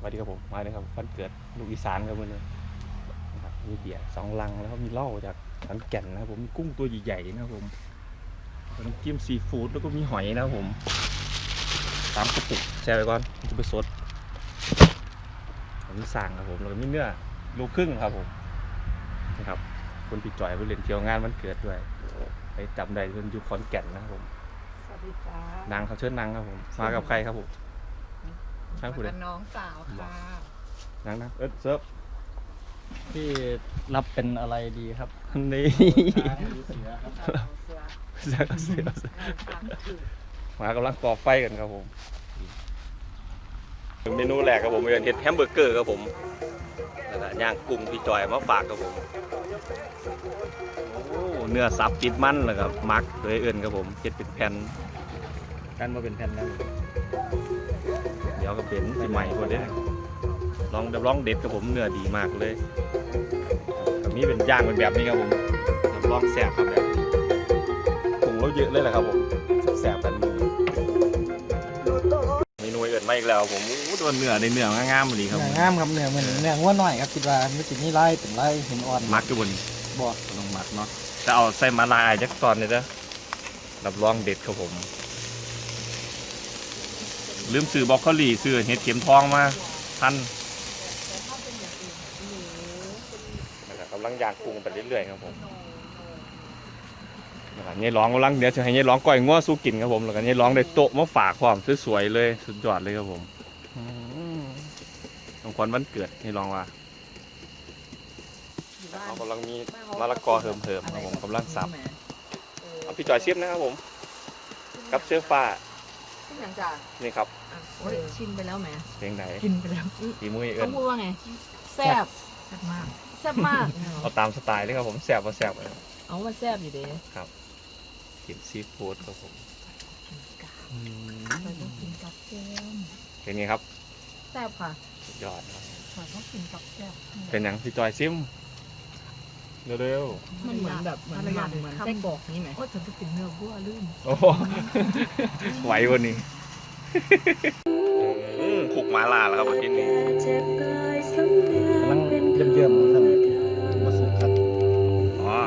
สวัสดีครับผมมาเลยครับวันเกิดลูกอีสานครับวันนี้นะครับมีเบียร์สองลังแล้วก็มีเหล้าจากขอนแก่นนะครับผมมีกุ้งตัวใหญ่ๆนะครับผมน้ำจิ้มซีฟู้ดแล้วก็มีหอยนะครับผมสามกระปุกแช่ไว้ก่อนมันจะไปสดผมมีสั่งครับผมแล้วก็มีเนื้อโลูครึ่งครับผมนะครับคนพี่จ่อยไปเล่นเที่ยวงานวันเกิดด้วยไปจำได้เพิ่นอยู่ขอนแก่นนะครับผมสวัสดีจ้านางเขาเชิญนางครับผมมากับใครครับผม ทางผู้ใดมากับน้องสาวค่ะนางนะเอิร์ธเซิร์ฟพี่รับเป็นอะไรดีครับนี่เสือครับเสือเสือเสือเสือทางคือมากำลังก่อไฟกันครับผมเมนูแรกครับผมเป็นเห็ดแฮมเบอร์เกอร์ครับผมแล้วก็ย่างกุ้งพี่จอยมาฝากครับผมโอ้เนื้อสับติดมันเลยครับมักโดยเอื่นครับผมเห็ดเป็นแผ่นกันมาเป็นแผ่นแล้วเดี๋ ยวก็เป็นที่ใหม่คนเด้อลองรับรองเด็ดครับผมเนื้อดีมากเลยกับนี้เป็นย่างเป็นแบบนี้ครับผมรับรองแซ่บครับแบบปรุงแล้วเยอะเลยแหละครับผมแซ่บๆกันมือเมนูอื่นมาอีกแล้วผมอู้ตัวเนื้อในเนื้องามๆเลยครับเนื้องามครับเนื้อเหมือนเนื้องัวหน่อยครับคิดว่าไม่ติดนี่ไล่เป็นไล่เห็นอ่อนมักอยู่บนบ่ต้องมักเนาะจะเอาใส่มาลายจักตอนเลยเด้อรับรองเด็ดครับผม ลืมซื้อบรอกโคลีซื้อเห็ดเข็มทองมาพันนะครับกำลังย่างกุ้งไปเรื่อยๆครับผมนะครับเนี่ยร้องกำลังเดี๋ยวจะให้เนี่ยร้องก้อยง้อสู้กินครับผมแล้วก็เนี่ยร้องได้โต๊ะมาฝากความสวยๆเลยสุดยอดเลยครับผมอืมของขวัญวันเกิดนี่ร้องว่าอยู่บ้านเขากำลังมีมะละกอเหิมๆครับผมกำลังสับเอาพี่จอยเชียบนะครับผมกับเสื้อฟ้า ที่หลังจากนี่ครับอะโอ้ยชิมไปแล้วแหมเพลงไหนกินไปแล้วดีมือเอิต้อญงพูดว่าไงแซ่บแซ่บมากแซ่บมากเอาตามสไตล์เลยครับผมแสบมาแสบเลยเอามันแซ่บอยู่เด้กินซีฟู้ดครับผมเราต้องกินกับแก้มเป็นไงครับแซ่บค่ะสุดยอดครับเราต้องกินกับแก้มเป็นหยังพี่จอยซิม เร็วมันเหมือนแบบเหมือนมันเหมือนไส้กรอกนี่ไหมโอ้ฉันจะกินเนื้อวัวลืมๆโอ้โหไหววันนี้อืมขุกหมาลาแล้วครับวันที่นี้กำลังเยิ่มๆครับมาสุกครับอ๋อ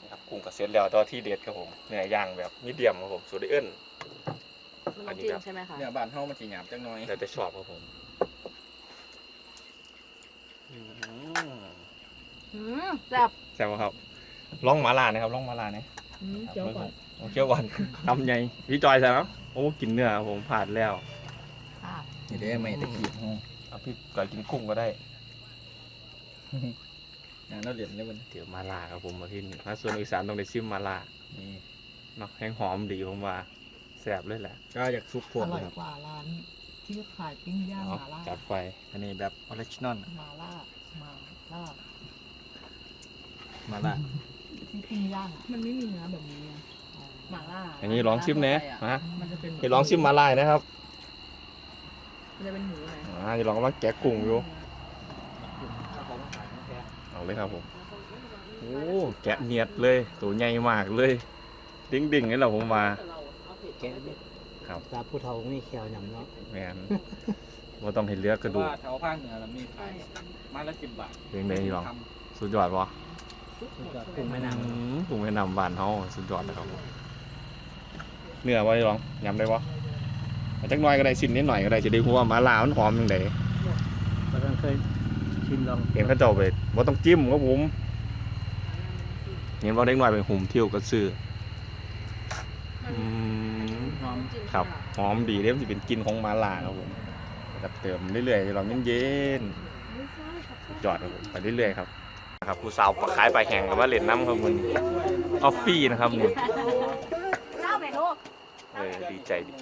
นี่ครับกุ้งกับเสร็จแล้วตัวที่เด็ดครับผมเนื้อย่างแบบมีเดียมครับผมสูตรไดเอิ้นอันนี้แบบใช่ไหมคะเนี่ยบ้านเฮามันสิหยาบจังหน่อยแล้วแต่ชอบครับผมอืม อืมแซ่บแซ่บบ่ครับลองหมาลานะครับลองหมาลาเนี่ยอืมเคี้ยวก่อนเอาเคี่ยวก่อน ทำไงพี่จอยใช่ไหมโอ้กินเนื้อครับผมผ่านแล้วค่ะ นี่เด้ไม่ตะกี้เฮาเอาพี่จอยกินกุ้งก็ได้อย่างนั้นเหรียญเลยมันเดี๋ยวมาลาครับผมมาที่นี่มาส่วนอีสานต้องได้ซิมมาลานี่เนาะแห้งหอมดีผมว่าแซ่บเลยแหละก็อยากซุปพวอกร่เลอยยครับกว่าร้าน ที่ขายปิ้งย่างเอาหมาล่าจัดไปอันนี้แบบออริจินอลหมาล่าหมาล่า มาละที่ปิ้งย่างอะมันไม่มีเนื้อแบบนี้ไงหมาล่าอันนี้ลองชิมเนะฮะมันจะเป็นให้ลองชิมมาลายนะครับมันจะเป็นหมูไงอ่าจะลองกำลังแกะกุ้งอยู่เอาเลยครับผมโอ้แกะเนียดเลย ตัวใหญ่มากเลย ดิ่งดิ่งๆนี่แหละผมมาแกะเม็ดครับตาผู้เฒ่ามีแขวหยำเนาะแมนว่าต้องเห็นเลือกกระดูกว่าแถวภาคเหนือเรามีขายมาละ10บาทเพลงไหนลองสุดยอดวะ กุ้งแม่น้อืมปรุงแนะนำบ้านเฮาสุดยอดเลยครับผมเนื้อว่าได้ลองยำได้ปะเอาจักหน่อยก็ได้ชิ้นนิดหน่อยก็ได้จะได้หัวาหมาลาวมันหอมยังไงำเราเคยชิมลองเห็นเขาเจ้าไปว่าต้องจิ้มครับผมเห็นว่าเด็กหน่อยเป็นหุ่มเที่ยวก็ซื้ออืมหอมครับหอมดีเด้มันจะเป็นกลินของหมาลาครับผมแล้วก็เติมเรื่อยๆลองเย็นๆจอดครับผมไปเรื่อยๆครับ ครับผู้สาวปลาขายปลาแห้งกับว่าเล่นน้ำครับมันออฟฟี่นะครับนี่เล่าไปลูกเออดีใจดี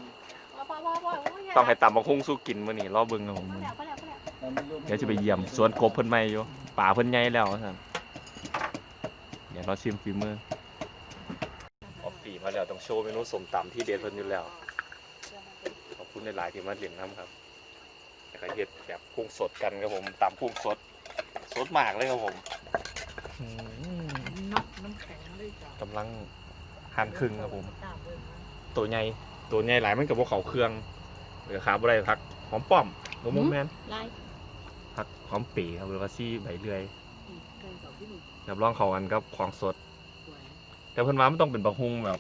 พ่อพ่อพ่อพ่อโยต้องให้ตำบักหุ่งสู้กินมื้อนี้รอเบิ่งครับผมมื้อนี้พ่อแล้วพ่อแล้วเดี๋ยวจะไปเยี่ยมสวนกบเพิ่นใหม่อยู่ป่าเพิ่นใหญ่แล้วท่าซั่นเดี๋ยวเราชิมฝีมือออฟฟี่มาแล้วต้องโชว์เมนูสมตำที่เด็ดเพิ่นอยู่แล้วขอบคุณหลายๆที่มาเลี้ยงน้ำครับแล้วก็เฮ็ดแบบกุ้งสดกันครับผมตำกุ้งสดสดมากเลยครับผม อืมน็อกน้ำแข็งเลยจ้ะกำลังหั่นครึ่งครับผมตามเลยตัวใหญ่ตัวใหญ่หลายมันกับพวกเขาเครื่องเหลือขาบ่ได้พักหอมป้อมโมโมแมนลายผักหอมปีครับหรือว่าซี่ใบเลื่อยรับรองเขากันกับของสด แต่เพิ่นว่ามันต้องเป็นบะฮุงแบบ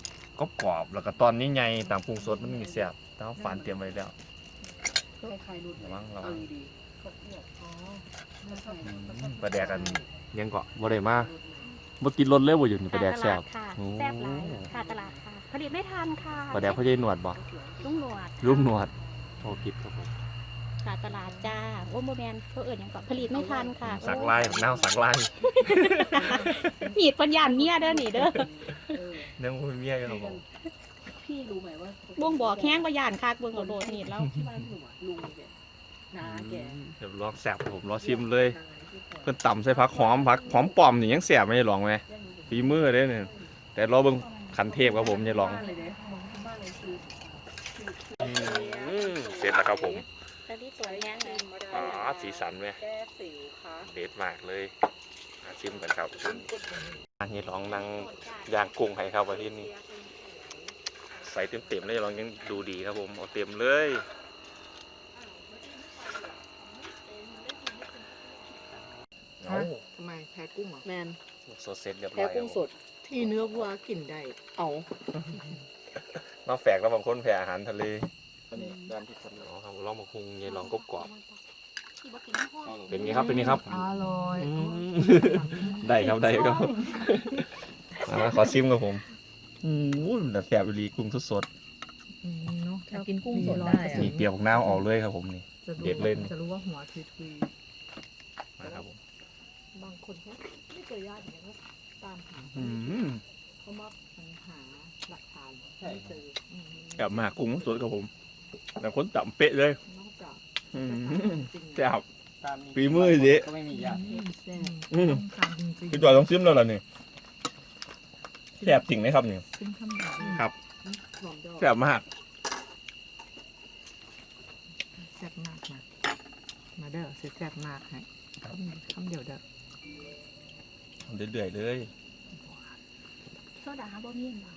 กรอบๆแล้วก็ตอนนี้ใหญ่ตามปรุงสดมันมีแซ่บแต่ว่าฝานเตรียมไว้แล้วใครรุ่นระวังระวัเอางดีอ๋ออืม ปลาแดกกันยังเกาะบ่ได้มาบ่ติดรถเลยบ่อยู่นี่ปลาแดกแซ่บค่ะโอ้แซ่บหลายค่ะตลาดค่ะผลิตไม่ทันค่ะปลาแดกพ่อใหญ่หนวดบ่ลุงหนวดรูปหนวดโอ้ผิดครับผมค่ะตลาดจ้าโอ้โมแมนเขาเอื่นอย่างก่อนผลิตไม่ทันค่ะ สักลายหน้าสักลายหนีดปัญญานเมียเด้อหนีเด้อเนื่องมีเมียอยู่ครับผมพี่รู้ไหมว่าบ่งบอกแห้งก็ย่านคักเบิ่งเอาโดดหนีดแล้วที่บ้านหนูอะลุงแก น้าแกเดี๋ยวลองแซ่บครับผมรอชิมเลย เพิ่นต่ำใส่ผักหอมผักหอมป้อมนี่ยังแซ่บไม่ได้ลองไหมฝีมือเด้อเนี่ยแต่รอเบิ่งคันเทพครับผมอย่าลองบ้านเลยเด้มองที่บ้านเลยคืออืมเสร็จแล้วครับผมตอนนี้สวยแห้งเลยอ๋อสีสันไหมแก้สิวค่ะเด็ดมากเลยมาชิมกันครับอันนี้ลองนั่งย่างกุ้งให้ครับวันที่นี่ใส่เต็มๆเลยลองยังดูดีครับผมเอาเต็มเลย เอาทำไมแพ้กุ้งเหรอแมนสดเสร็จเรียบร้แพ้อยครักุ้บงผสมดที่เนื้อวัวกินได้ เอาน้องแฝกแล้วบางคนแพ้อาหารทะเลด้านที่คนอ๋อครับลองมาคุงยายลองกบกรอบที่บ่กินพ่อเป็นไงครับเป็นไงครับอร่อยอืมได้ครับได้ครับมาขอชิมครับผมอืมแต่แสบอีหลีกุ้งสดเนาะถ้ากินกุ้งสดได้ๆนี่เปรียวของน้าออกเลยครับผมนี่จะรู้เด็ดเล่นจะรู้ว่าหัวทุยทุยมาครับผม บางคนเขาไม่เจอญาติอย่างนี้ก็ตามหาอืมเขามาหาหลักฐานไม่เจออืมกลับมากุ้งสดครับผม แต่คนต่ำเป๊ะเลยนอกจากอืมจริงแซ่บ ตามฝีมือเยอะก็ไม่มีญาติแซ่บอืมต้องการจริงๆพี่จอยต้องซิมแล้วล่ะนี่แซ่บจริงไหมครับนี่ซึ่งคำแบบนี้ครับ หอมดอกแซ่บมาก แซ่บมากมามาเด้อสิแซ่บมากให้คำคำเดียวเด้อ เดือยๆเลยโซดาบ่มีบ่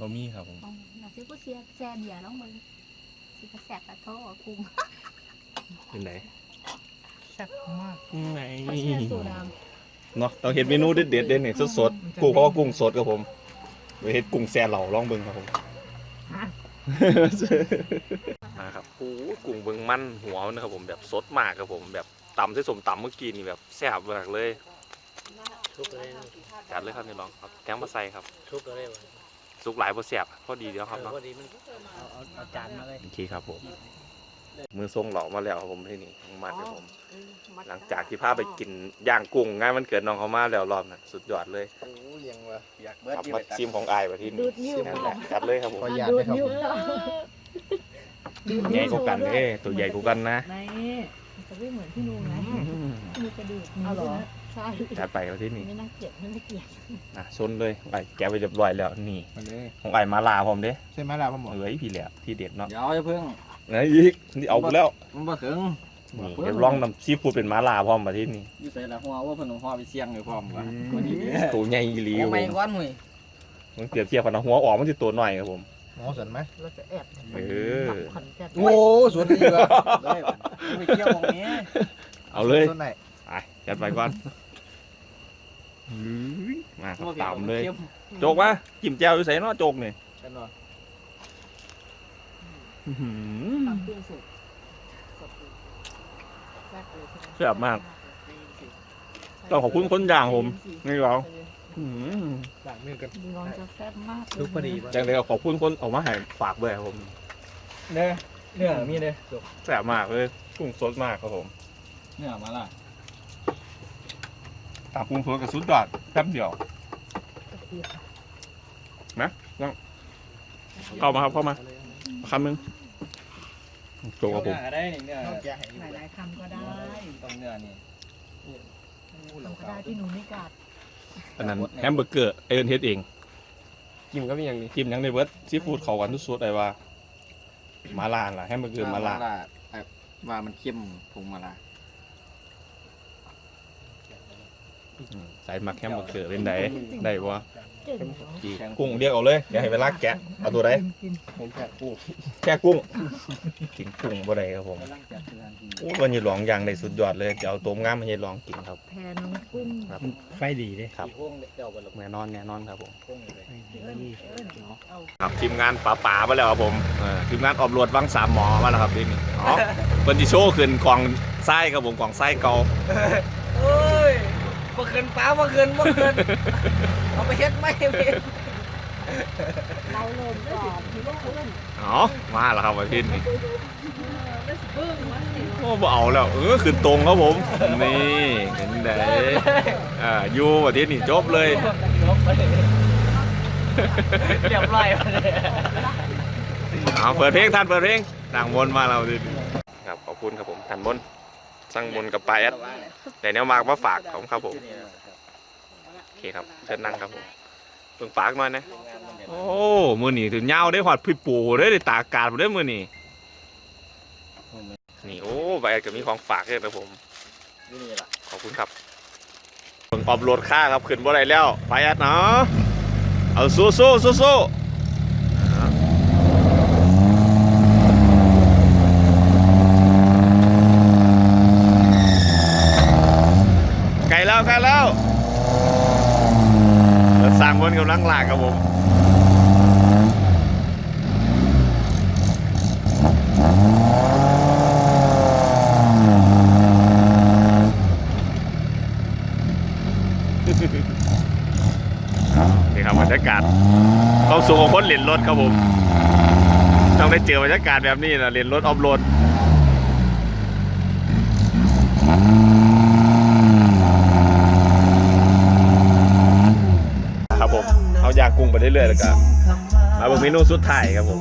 บะหมี่ครับผมต้องน่าสิบ่เสียแซ่เบียร์ลองมึงสิกระแสบกระโทกกุ้งเป็นไหนแซ่บมากไหนเขาเชียร์โซดาเนาะต้องเห็นเมนูเด็ดๆเด่นนี่สดๆกุ้งเพราะว่ากุ้งสดครับผมไปเห็ดกุ้งแซ่เหล่าลองเบิ่งครับผมฮะมาครับโอ้โหกุ้งเบิ่งมันหัวมันนะครับผมแบบสดมากครับผมแบบ ตำใส่สมตำเมื่อกี้นี่แบบแซ่บมากเลยทุกเลยนะจัดเลยครับนี่ลองครับแถมมาใส่ครับทุกเลยสุกหลายบ่แซ่บพอดีเดียวครับเนาะพอดีมันเอาเอาเอาจานมาเลยโอเคครับผมมือทรงเหล่ามาแล้วครับผมที่นี่มาครับผม หลังจากที่พาไปกินย่างกุ้งงานมันเกิดน้องเขามาแล้วรอบนั้นสุดยอดเลยโอ้ยังวะอยากเบิร์ดกลับที่มาไปตัดชิมของอายมาที่นี่ดูดนิ้วนั่นแหละจัดเลยครับผมขออยากนะครับใหญ่กว่ากันเด้ตัวใหญ่กว่ากันนะใน จะไม่เหมือนพี่นูนะมีกระดูกเอาเหรอใช่จัดไปมาที่นี่ไม่น่าเกลียดไม่น่าเกลียดอะชนเลยไปแกะไปเรียบร้อยแล้วนี่มาเลยของอายมาลาพร้อมเด้ใช่ไหมล่ะพ่อหมอเอ้ยพี่แหละที่เด็ดเนาะเดี๋ยวจะเพิ่งไหนอีกนี่เอาไปแล้วมันบ่ถึงนี่เดี๋ยวลองนำซีฟู้ดเป็นมาลาพร้อมมาที่นี่อยู่ใส่ละหัวว่าเพิ่นเอาหัวไปเสี่ยงอยู่พร้อมกันตัวใหญ่อีหลีครับผไม่มก้อนหนุ่ยมันเปรียบเทียบกันนะหัวออกมันจะตัวหน่อยครับผม หมอสนไหมเราจะแอบเออ ขอนแก่นโอ้สวนดีว่ะเลยไปเที่ยวตรงนี้เอาเลยต้นไหนไปจัดไปก่อนอื้อมาครับตามเลย โจกมาจิ้มแจ่วอยู่ใส่เนาะโจกนี่กันวะอื้อหือตำกุ้งสุกสดดีแซ่บเลยใช่ไหมแซ่บมากต้องขอบคุณคนย่างผมนี่เหรออื้อ หือล้างมือกันดูน้องจะแซ่บมากเลยลูกพอดีป่ะจังเลยขอบคุณคนออกมาให้ฝากด้วยครับผมเนื้อเนื้อมีเลยจบแซ่บมากเลยกุ้งสดมากครับผมเนื้อมาล่ะตากุ้งสดกับสุดยอดแป๊บเดียวนะยังเข้ามาครับเข้ามาคำหนึ่งโจกับผมได้เนื้อแกะให้อยู่หลายๆคำก็ได้ต้องเนื้อนี่คำก็ได้ที่หนูไม่กัด อันนั้นแฮมเบอร์เกอร์เอินเฮ็ดเองกิมก็มีอย่างนี้กิมยังในเบิร์ดซีฟู้ดเขากันทุกสุดเลยว่ามาลาล่ะแฮมเบอร์เกอร์มาลาไอ้ว่ามันเข้มผงมาล่ะ อืม สายมักแคมบักเขือเป็นไดได้บ่จึงจีกุ้งเรียกเอาเลยเดี๋ยวให้เวลาแกะเอาตัวใดผมแค่กู้แค่กุ้งกินกุ้งบ่ได้ครับผมกำลังจัดเรื่องที่โอ้วันนี้ลองอย่างได้สุดยอดเลยจะเอาตัวงามมาให้ลองกินครับแทนน้องกุ้งครับไฟดีเด้ครับพวงเจ้าบนลงแน่นอนแน่นอนครับผมพวงเลยครับทีมงานป๋าป๋ามาแล้วครับผมเออทีมงานออบรวดวังสามหมอมาแล้วครับทีนี่อ๋อเพิ่นสิโชว์ขึ้นกล่องไส้ครับผมกล่องไส้เก่าเอ้ย เมื่อคืนป้าเมื่อคืนเมื่อคืนเอาไปเฮ็ดไม่เฮ็ดเราเริ่มก่อนที่ว่าคุณอ๋อมาแล้วครับอาทิตย์นี้โอ้บ่เอาแล้วเออขึ้นตรงครับผม นี่เห็นได้อ่าอยู่อาทิตย์นี้จบเลย เรียบร้อยเลยเอาเปิดเพลงท่านเปิดเพลงต่างมนต์มาเราดิครับขอบคุณครับผมท่านมน ต์สั่งมนกับปลาแอดแต่แนวมากมาฝากผมครับผมโอเคครับเชิญนั่งครับผมเพิ่งฝากหน่อยนะโอ้มือนี่ถึงยาได้หอดพี่ปู่ได้ได้ตากากาศได้มือนี่นี่โอ้ปลาแอดก็มีของฝากเลยนะผมขอบคุณครับเพิ่งออบโหลดค่าครับขึ้นบ่ได้แล้วปลาแอดเนาะเอาสู้สู้สู้สู้ไกล แล้วไกลแล้วรถสร้างบนกำลังลากครับผมนี่ครับบรรยากาศความสุขของคนเล่นรถครับผม ต้องได้เจอบรรยากาศแบบนี้นะเล่นรถออฟโรด ครับผมเอายาง กุ้งไปเรื่อยๆแล้วก็มาเบิ่งเมนูสุดท้ายครับผม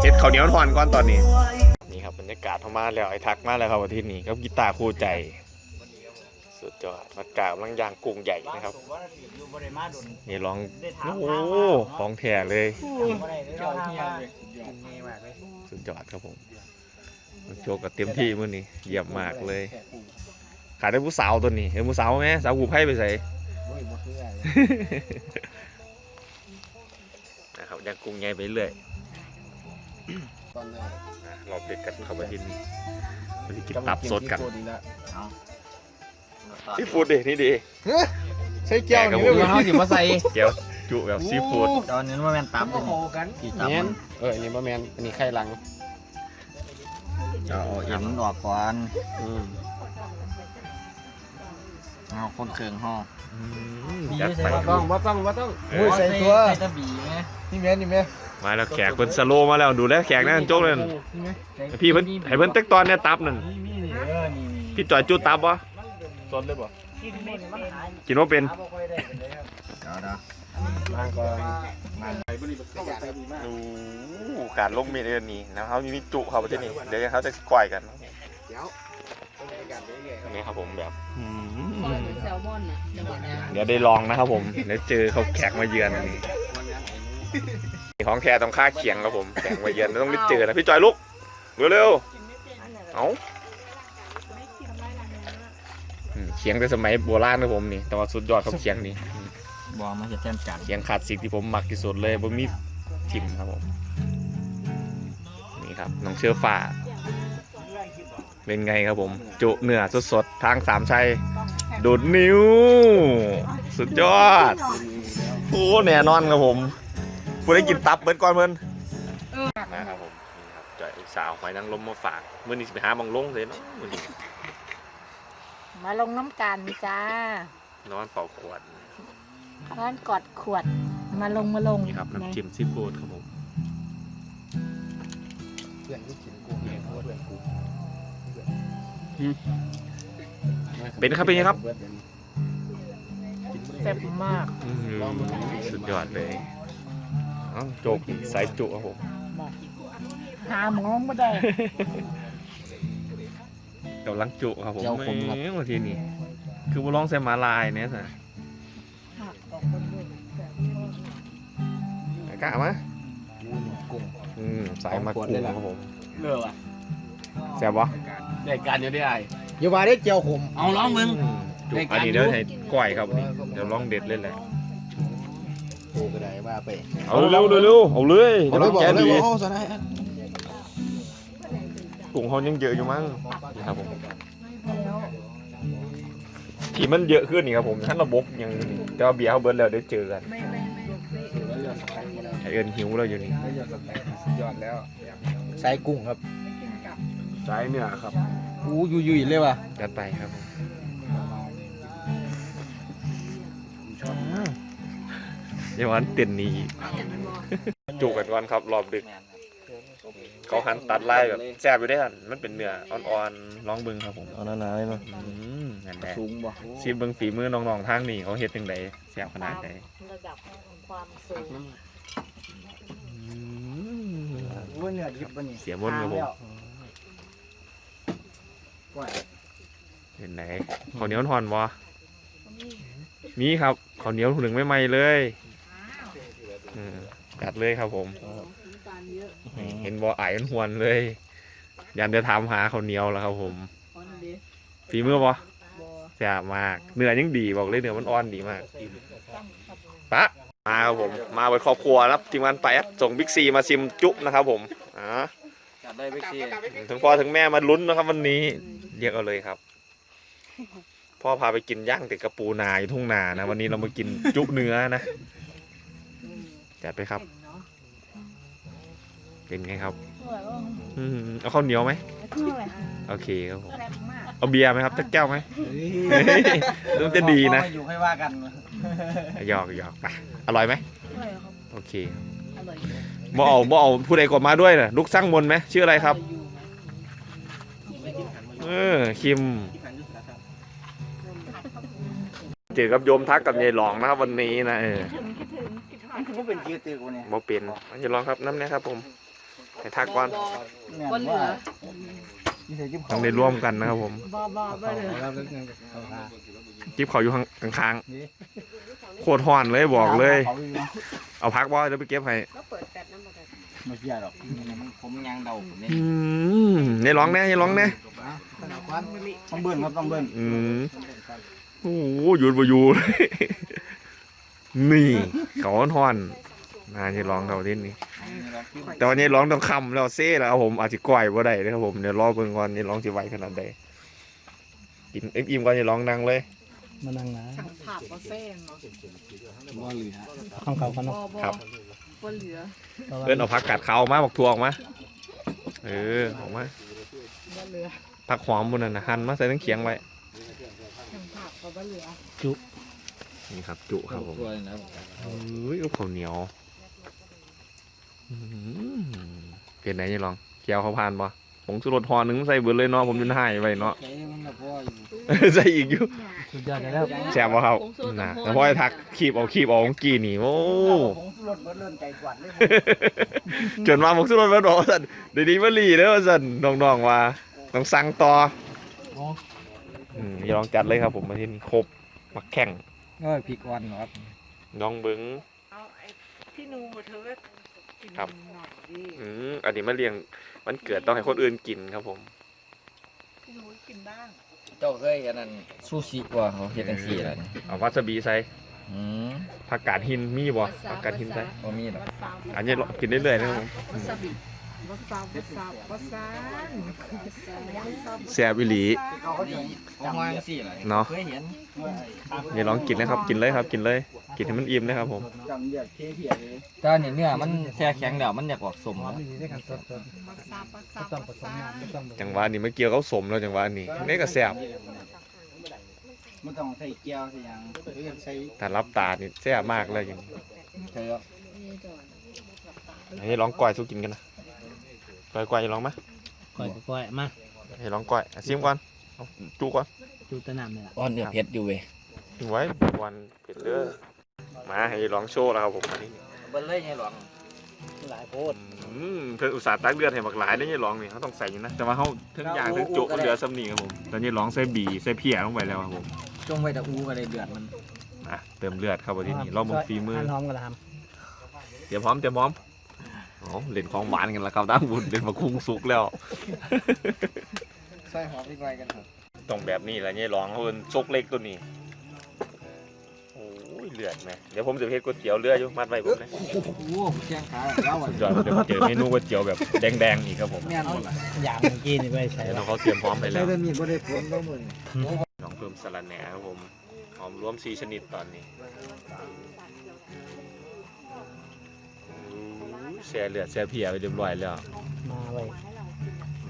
เช็ดข้าวเหนียวทอนก่อนตอนนี้ นี่ครับบรรยากาศเข้ามาแล้วไอ้ทักมาแล้วครับวันที่นี้ครับกีตาร์คู่ใจ สุดยอดมากราบลังยางกุ้งใหญ่นะครับ นี่ลองโอ้ของแท้เลยสุดยอดครับผมโชว์กับเต็มที่มื้อนี้เยี่ยมมากเลยขาดได้ผู้สาวตัวนี้เห็นผู้สาวไหมสาวกูไพ่ไปใส่ นะครับย่างกุ้งใหญ่ไปเรื่อยตอนแรกอะรอบเด็ดกันเข้าไปที่นี่ไปกินตับสดกันดีแล้วซีฟู้ดดินี่ดีใช้แก้วนี่เลยเฮาสิมาใส่แก้วจุแบบซีฟู้ดตอนนี้มันแม่นตับเลยนี่ตับเนียนเอออันนี้บะแมนอันนี้ไข่ลังเอาเอ็นออกก่อนอืมเอาคนเครื่องห่ออืม จัดไปบ่ต้องบ่ต้องบ่ต้องเอโอ้อยใส่ตัว ใส่ตะบีไงนี่แม่นี่แม่มาแล้วแขกเพิ่นสโลว์มาแล้วดูแลแขกนั่นโจ๊กเลยนั่นพี่เพิ่นให้เพิ่นเต็กตอนเนี่ยตับนั่นนี่นี่เออนี่นี่พี่จ่อยจุตับวะสดเลยบ่กินว่าเป็นเดี๋ยวนะล้างก่อนดูการลงมีเดือนนี้นะครับมีจุเขาไปที่นี่เดี๋ยวเขาจะกวายกัน นี่ครับผมแบบอืมแซลมอนอะเดี๋ยวก่อนนะเดี๋ยวได้ลองนะครับผมเดี๋ยวเจอเขาแขกมาเยือนนี่ของแขกต้องค่าเขียงครับผมแขกมาเยือนต้องรีบเจอนะพี่จอยลุกเร็วๆเอาอืมเขียงแต่สมัยโบราณนะผมนี่แต่ว่าสุดยอดครับเขียงนี่บอกมาจะแจ้งจัดเขียงขาดสิ่งที่ผมมักที่สุดเลยผมมีทิมครับผมนี่ครับน้องเชื่อฟ้า เป็นไงครับผม จุเนื้อสดๆทางสามชัยดูดนิ้ว สุดยอดโอ้แน่นอนครับผมผู้ได้กินตับเบิดก่อนเพิ่นนะครับผมนี่ครับจ่อยลูกสาวหอยนางรมมาฝากมื้อนี้สิไปหาบังลงเลยเนาะมื้อนี้มาลงน้ำกันจ้านอนเป่าขวดร้านกอดขวด มาลงมาลงนี่ครับน้ำจิ้มซีฟู้ดครับผมเพื่อนที่กิน เป็นครับเป็นไงครับ แซ่บมากอื้อหือสุดยอดเลยเอ้าโจกสายจุครับผม หาหมอไม่ได้กำลังจุครับผมแหม่วันที่นี่คือบุร้องใส่หมาลายเนี่ยสิกล้ามากุ้งอืมสายมากุ้งครับผม เลือกอะแซ่บปะ ได้การอยู่ได้ไอ้อย่าว่าได้เจียวขมเอาล้องมึงอืมจุอันนี้เดี๋ยวให้ก้อยครับนี่เดี๋ยวลองเด็ดเลยแหละโอ้ก็ได้ว่าไปเอาเร็วๆเร็วๆเอาเลยเอาเลยบอกแกเลยดีว่าเอาซะได้กุ้งเขายังเยอะอยู่มั้งนี่ครับผมที่มันเยอะขึ้นนี่ครับผมท่านระบบยังแต่ว่าเบียร์เขาเบิร์ดแล้วได้เจอกันไอเอิญหิวแล้วอยู่นี่ยอดแล้วใส่กุ้งครับ สายเนื้อครับอู้ยุยยุยเลยว่ะจัดไปครับผมเดี๋ยววันเต็นนี้จุกันก่อนครับรอบดึก เขาหันตัดไล่แบบแซ่บอยู่ได้หันมันเป็นเนื้ออ่อนๆลองเบิ่งครับผมเอาหนาๆเลยเนาะอืมนั่นแหละสูงบ่ชิมเบิ่งฝีมือน้องๆทางนี่เขาเฮ็ดจังไดแซ่บขนาดใดระดับความสูงอืม ว่าเนื้อดิบบ่นี่เสียมนครับผมว่าเห็นไหนข้าวเหนียวทอนบ่มีครับข้าวเหนียวถุงหนึ่งไม่ไหม้เลยอืมจัดเลยครับผม เห็นบ่ไอ้มันหวนเลย ยันจะถามหาข้าวเหนียวแล้วครับผมฝีมือบ่แซ่บมากเนื้อยังดีบอกเลยเนื้อมันอ่อนดีมากปะมาครับผมมาเป็นครอบครัวนะครับทีมงานไปครับส่งบิ๊กซีมาชิมจุนะครับผมอ่าจัดได้บิ๊กซีถึงพ่อถึงแม่มาลุ้นนะครับวันนี้ เรียกเอาเลยครับ พ่อพาไปกินย่างติดกระปูนาอยู่ทุ่งนานะ วันนี้เรามากินจุเนื้อนะจัดไปครับเป็นไงครับอืมเอาข้าวเหนียวไหมโอเคครับผมเอาเบียร์ไหมครับสักแก้วไหมต้องจะดีนะอยู่ให้ว่ากันหยอกหยอกไปอร่อยไหมโอเคครับบ่เอาบ่เอาผู้ใดกดมาด้วยนะลูกสร้างมนต์ไหมชื่ออะไรครับ เออคิม เจอกับโยมทักกับยายหลองนะครับวันนี้นะเออก็เป็นชื่อตึกวันนี้บ่เป็นยายหลองครับน้ำเนี่ยครับ ผมให้ทักก่อนบ่เหลือนี่ใส่จิ้มต้องได้ร่วมกันนะครับผมบ่บ่บ่เหลือแล้วก็เอาผ้าจิ๊บเขาอยู่ข้างข้างๆโคตรห่อนเลยบอกเลยเขาอยู่เนาะเอาพักบ่เดี๋ยวไปเก็บให้ไม่เสียหรอกมันผมยางเดาผมนี่อืมยายหลองแน่ยายหลองแน่ ต้องเบิ้ลครับต้องเบิ้ลอืมโอ้โหหยุดบ่อยู่เลยนี่เขาห่อนๆน่ายายหลองเขาที่นี่แต่วันนี้ร้องต้องคำแล้วเซ่แล้วครับผมอาจจะก่อยบ่ได้เลยครับผมเดี๋ยวรอเบิ่งก่อนนี่ร้องสิไหวขนาดใดกินเอ็มอิ่มก่อนจะร้องดังเลยมานั่งนะช่างภาพบ่แซ่บเนาะบ่เหลือข้างเขากันบ่เนาะบ่ครับบ่เหลือเอิ้นเอาผักกาดขาวออกมาบอกทัวออกมาเออออกมาบ่เหลือ ผักหอมบนนั้นนะหั่นมาใส่ทั้งเคียงไว้ช่างภาพก็บ่เหลือนี่ครับ จุครับผมตัวนะเอ้ยเอาข้าวเหนียวอื้อหือเปลี่ยนไหนยังลองเกี๊ยวเขาผ่านบ่ผงสุรสหอหนึงใส่เบิดเลยเนาะผมจนหายไปเนาะใช้มันละพ่ออยู่ใส่อีกอยู่ สุดยอดแล้วแซ่บบ่ครับน่ะแล้วพอไอ้ทักคีบเอาคีบเอาของกีนี่โอ้ ผมรถเบิ้ลเลื่อนใจกวาดเลยจนมาผมสุดมาบอกว่าสันเดี๋ยวนี้มาลีเด้อว่าสันน้องๆว่า ต้องสั่งต่ออืมอย่าลองจัดเลยครับผมมาที่นี่ครบมักแข่งก็พริกอ่อนครับน้องเบิงเอาไอ้พี่นูเธอกินครับหน่อยดิอืมอันนี้มาเลี้ยงมันเกิดต้องให้คนอื่นกินครับผม พี่นูกินบ้างเจ้าเคยเห็นนั่นซูชิว่าเขาเห็นจังซี่แหละนี่เอาวาซาบิใส่อืมผักกาดหินมีบ่ผักกาดหินใส่ บ่มีดอกวัดซาวอันนี้ลองกินได้เลยๆนะครับผมวัซาบิ วัดซาววัดซาววัดซานแซ่บอีหลีเขาก็จะผมว่าจังซี่แหละเนาะเคยเห็นอย่าลองกินนะครับ กินเลยครับ กินเลย กินให้มันอิ่มนะครับผมจำเดือดเทเพียเลยแต่อันนี้เนื้อมันแช่แข็งแล้วมันอยากออกสมแล้ววัดซาววัดซาววัดซานจังหวะนี้เมื่อกี้เขาสมแล้วจังหวะนี้นี่ก็แซ่บมันต้องใส่เกี๊ยวใส่ยังหรือใส่แต่รับตานี่แซ่บมากเลยอย่างเคยเอาอันนี้ลองก้อยสู้กินกันนะ ก้อยก้อยจะลองไหมก้อยก้อยมาให้ลองก้อยอะซิมก่อนเอาจูก่อนจูตะนำเนี่ยอ่อนเนื้อเผ็ดอยู่เว้ยถึงไว้วันเผ็ดเด้อมาให้ลองโชว์แล้วครับผมอันนี้เบิ่เลยไงหลวงหลายโพดอืมเพื่อนอุตส่าห์ตักเลือดให้บักหลายได้ยี่ลองนี่เขาต้องใส่อยู่นะแต่ว่าเขาทั้งอย่างทั้งจุก็เหลือซ้ำนี่ครับผมตอนนี้ลองใส่บีใส่เพียลงไปแล้วครับผมจงไว้แต่อูก็ได้เดือดมันอะเติมเลือดครับวันนี้ลองมึงฝีมือหั่นหอมกระลเตรียมพร้อมเตรียมพร้อม โอ้เล่นของหวานกันแล้วครับด้านบุญเล่นมาคุ้งสุกแล้ว ใส่หอมพริกไทยกันเถอะต้องแบบนี้แหละเนี่ยร้องเขาเป็นซกเล็กตัวนี้ โอ้ยเลือดแม่เดี๋ยวผมจะเฮ็ดก๋วยเตี๋ยวเรืออยู่มัดไว้ผมเลยโอ้โหแข้งขาเล้าอะสุดยอดเดี๋ยวเจอเมนูก๋วยเตี๋ยวแบบแดงๆอีกครับผมแม่นหมดละอย่างเมื่อกี้นี่ไม่ได้ใช้เดี๋ยวหรน้ออกงเขาเตรียมพร้อมไปใช้แล้วแต่มีบ่ได้ผลเนาะมื้อนี้น้องเพิ่มสลัดแหน่ครับผมหอมรวมสี่ชนิดตอนนี้ แช่เลือดแช่เพียไปเรียบร้อยแล้ว มาไว้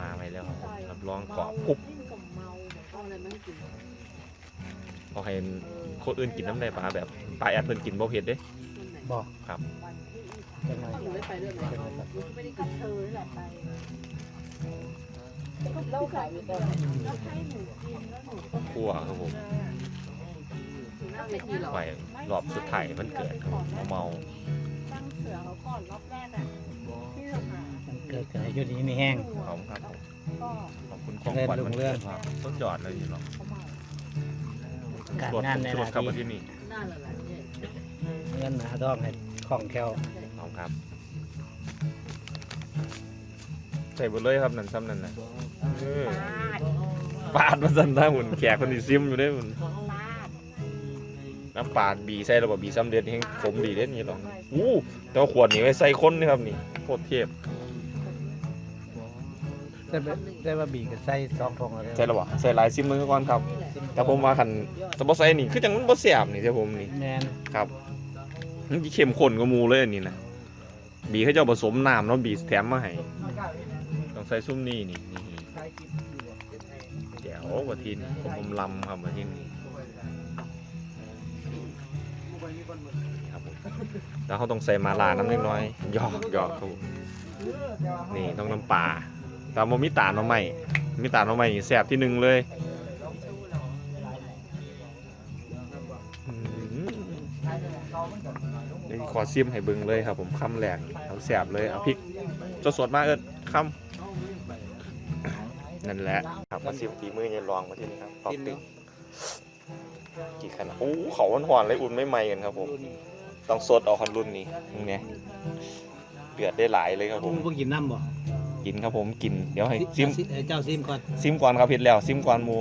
มาไปแล้วครับผมรับรองกรอบกรุบพอให้คนอื่นกินน้ำได้ปลาแบบปลาแอดเพิ่นกินบ่เผ็ดเด้ บอกครับจะมาจะมาครับคั่วครับผมไปรอบสุดท้ายมันเกิดครับผมเมาตั้งเสือเขาก่อนรอบแรกอะที่เราหามันเกิดกันอายุนี้ไม่แห้งๆหอมครับผมก็ขอบคุณของขวัญมันเกิดครับต้นยอดเลยอยู่เนาะเขาเมาการตรวจงานในตรวจนาครับทีมาที่นี่เงินหนาดองให้ของแคลวหอมครับ ใส่หมดเลยครับนั่นซ้ำนั่นนะเออปาดปาดมาสั่นได้หุ่นแขกคนที่ซิมอยู่ได้หุ่นปาดน้ำปาดบีใส่ระบบบีซ้ำเด็ดนี่ขมดีเด่นนี่หรอกอู้ แต่ว่าขวดนี้ไว้ใส่คนนี่ครับนี่โคตรเทพแต่ว่าแต่ว่าบีก็ใส่สองทงแล้วใส่ระบบใส่หลายซิมมือก่อนครับ แต่ผมว่าคันแต่บ่ใส่นี่คือจังมันบ่แซ่บนี่ใช่ผมนี่แมนครับมันสิเข้มข้นกว่าหมูเลยอันนี้นะบีเขาเจ้าผสมน้ำเนาะบีแถมมาให้ต้องใส่ซุ่มนี่นี่นี่เดี๋ยวกว่าทีนผมอมลำครับกว่าทีนี้ แล้วเขาต้องใส่มาลาน้ำเล็กน้อยหยอกหยอกครับผมนี่ต้องน้ำปลาแต่โมมีตาลมาใหม่มีตาลมาใหม่แซ่บที่หนึ่งเลยอืมเดี๋ยวขอซิมให้เบิ่งเลยครับ ผมคำแรกเอาแสบเลยเอาพริกสดๆมาเอิดคำนั่นแหละครับมาซิมฝีมือเย็นลองมาที่นี่ครับตอบตึงกี่ขนาดโอ้เขาหวานๆเลยอุ่นไม่ไหมกันครับผม ต้องสดเอาคันรุ่นนี้ตรงเนี้ยเดือดได้หลายเลยครับผมึมงเพิ่งกินน้ำบ่กินครับผมกินเดี๋ยวให้ซิมเอ้ยเจ้าซิมก่อนซิมก่อนครับเผ็ดแล้วซิมก่อนหมู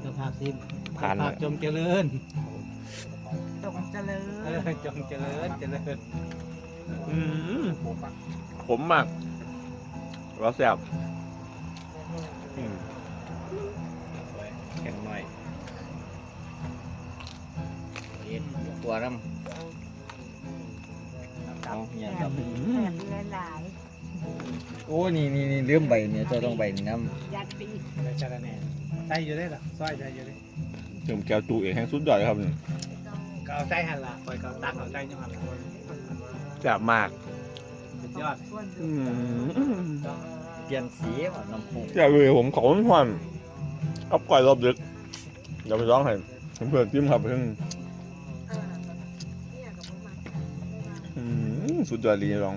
เจ้าภาพซิมผ่านเจ้ภาพจงเจริญจงเจริญเออจงเจริญเจริญอืมขมมากแล้วแสบอืมแข็งหน่อยเอ็ดตัวน้ำ เอาเนี่ยครับแถมเรือหลายโอ้นี่นี่นี่ลืมใบเนี่ยเจ้าต้องใบนี่น้ยัดปีไปจารแหน่ใส่อยู่ได้หรอซอยใส่อยู่ได้เติมแก้วจูเองแห้งสุดยอดเลยครับนี่ก็เอาใส่หันละปล่อยก็เอาตักเอาใส่จังหันละแซ่บมากสุดยอดอืมำเปลี่ยนสีว่ะน้ำพุแซ่บเลยผมขอหวานเอาก่อยรอบดึกเดี๋ยวไปร้องให้เพื่อนจิ้มครับเพื่อ สุดยอดลยร้อง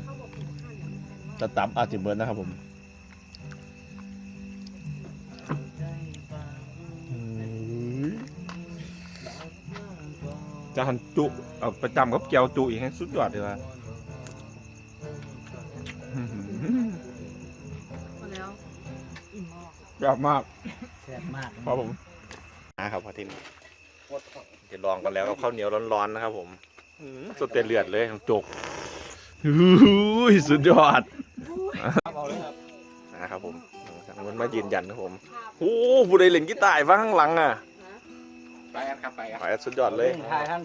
จะตับอาจจะเบิร์นนะครับผมจะหันจุเอาประจำกับแก้วจุอีกให้สุดยอดเลยว่ะแล้วอิ่มออกยากมากแซ่บมากครับผมนะครับพอทินจะลองกันแล้วกับข้าวเหนียวร้อนๆนะครับผมสดเต็มเลือดเลยของจก อุ้ยสุดยอดนะครับผมมันมายืนยันนะครับผมโอ้ผู้ใดเล่นกีตาร์ฟังข้างหลังอะไปกันครับไปกันไปสุดยอดเลยทายท่าน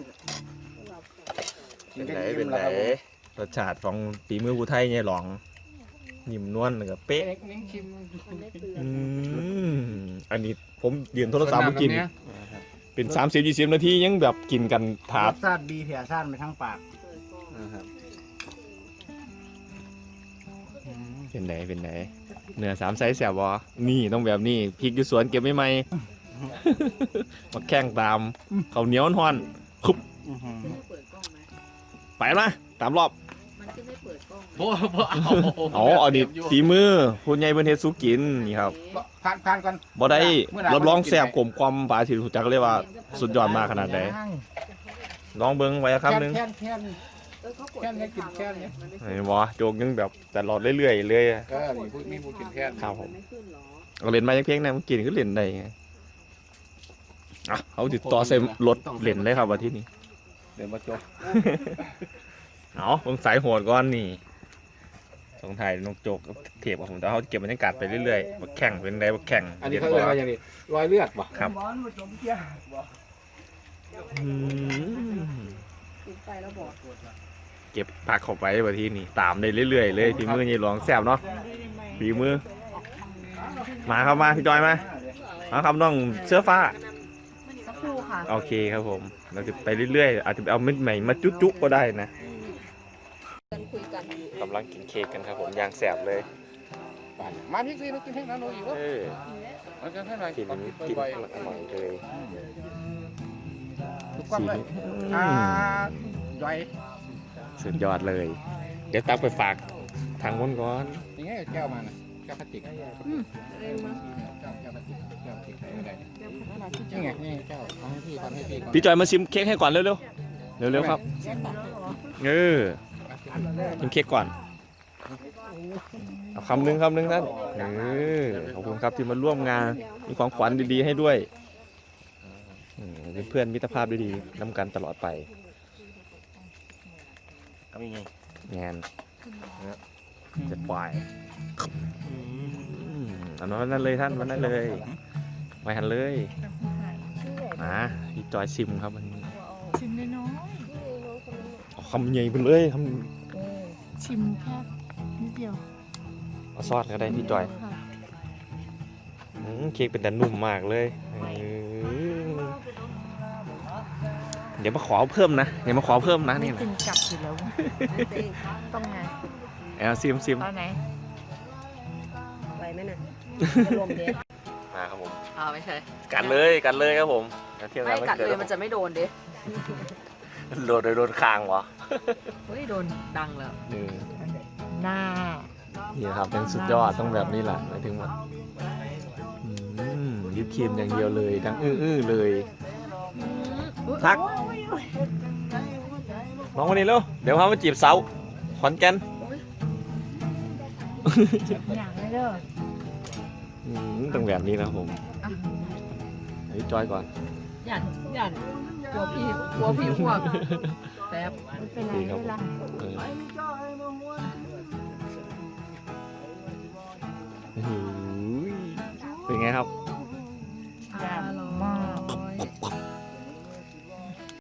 เป็นไหนเป็นไหนรสชาติของฝีมือผู้ไทยเนี่ยหลองนิ่มนวลแล้วกับเป๊ะนิ้งชิมมันได้เปลือกอืมอันนี้ผมยืนโทรศัพท์มากิน เป็นสามสิบยี่สิบนาทียังแบบกินกันถาดรสชาติดีเพียชาติไปทั้งปาก เป็นไหนเป็นไหนเนื้อสามไซส์แสบวะนี่ต้องแบบนี้พริกอยู่สวนเก็บไม่ไหมมาแข่งตามเขาวเหนียวห่อนๆคุบเปิดกล้องไหมไปมาตามรอบมันจะไม่เปิดกล้องโอ้โหเอาอ๋อเอาดิฝีมือคุณยายเพิ่นเฮ็ดสุกินนี่ครับผ่านผ่านก่อนบ่ได้เมื่อไหร่รับรองแซ่บกลมความปลาสิรู้จักเลยว่า สุดยอดมากขนาดไหนลองเบิ่งไว้ครับนึง แค่นแค่นเออเขากดแค่นี้กินแค่นี้มันไม่ไอ้บ่โจกยังแบบตลอดเรื่อยๆเลยอะก็มีผู้มีผู้กินแค่นครับผมไม่ขึ้นหรอเอาเล่นมาจักเพลงนะมันกินก็เล่นได้ไงอะเขาติดต่อใส่รถเหรียญเลยครับวันที่นี้เดี๋ยวมาจบเอาผมสายโหดก่อนนี่ส่งถ่ายนกโจกกับเทียบกับผมแต่เขาเก็บบรรยากาศไปเรื่อยๆมาแข่งเป็นไรมาแข่งอันนี้เขาเรียกว่าอย่างนี้รอยเลือดป่ะครับอืม เก็บปากเข้าไปวันที่นี่ตามได้เรื่อยๆเลยฝีมือนี่ลองแซบเนาะฝีมือ มาครับมาพี่จอยมามาครับน้องเสื้อฟ้าสักครู่ค่ะโอเคครับผม เราจะไปเรื่อยๆอาจจะเอาเม็ดใหม่มาจุ๊ๆก็ได้นะคุยกันกำลังกินเค้กกันครับผมย่างแสบเลยมาพี่ซีมากินให้น้ำดูอีกวะเออมากินให้หน่อยกินกินบ่อยอร่อยเลยๆทุกความเลยอือ่ามย่อย สุดยอดเลย เดี๋ยวตักไปฝากทางคนก่อนยังไงแก้วมาน่ะแก้วพลาสติกแก้วแก้วพลาสติกแก้วพลาสติกไม่ได้นี่ไงนี่แก้วเอาให้พี่ทำให้พี่ก่อนพี่จอยมาชิมเค้กให้ก่อนเร็วๆเร็วๆครับเออชิมเค้กก่อนเอาคำหนึงคำหนึงนั่นเออขอบคุณครับที่มาร่วมงานมีของขวัญดีๆให้ด้วยอืมเป็นเพื่อนมิตรภาพดีๆนำกันตลอดไป ก็มีไงงานจะปล่อยอันนั้นวันนั้นเลยท่านวันนั้นเลยไปหันเลยมาพี่จอยชิมครับมันชิมน้อยเอาคำใหญ่ไปเลยคๆชิมแค่นิดเดียวำเอาซอสก็ได้พี่จอยค่ะอืมเค้กเป็นแต่นุ่มมากเลย เออเดี๋ยวมาขอเพิ่มนะเดี๋ยวมาขอเพิ่มนะนี่ไม่นะกินกลับอยู่แล้วต้องไงเอาซิมซิมตอนไหนไปไหมน่ะมาครับผมอ๋อไม่ใช่กัดเลยกัดเลยครับผมเที่ยวงานวันเกิดมันจะไม่โดนดิโดนโดนโดนคางวะเฮ้ยโดนดังแล้วเออหน้านี่นะครับเป็นสุดยอดต้องแบบนี้แหละหมายถึงว่าอืมยิบครีมอย่างเดียวเลยดังอื้อๆเลยทัก น้องวันนี้เร็วเดี๋ยวพามาจีบสาวขอนแก่นอย่างไรเด้ออืมต้องแบบนี้นะครับผมเฮ้ยจอยก่อนหยันหยันกลัวพี่กลัวพี่พวกแป๊บไม่เป็นไรดีครับไม่เป็นไรเอออื้อหือเป็นไงครับ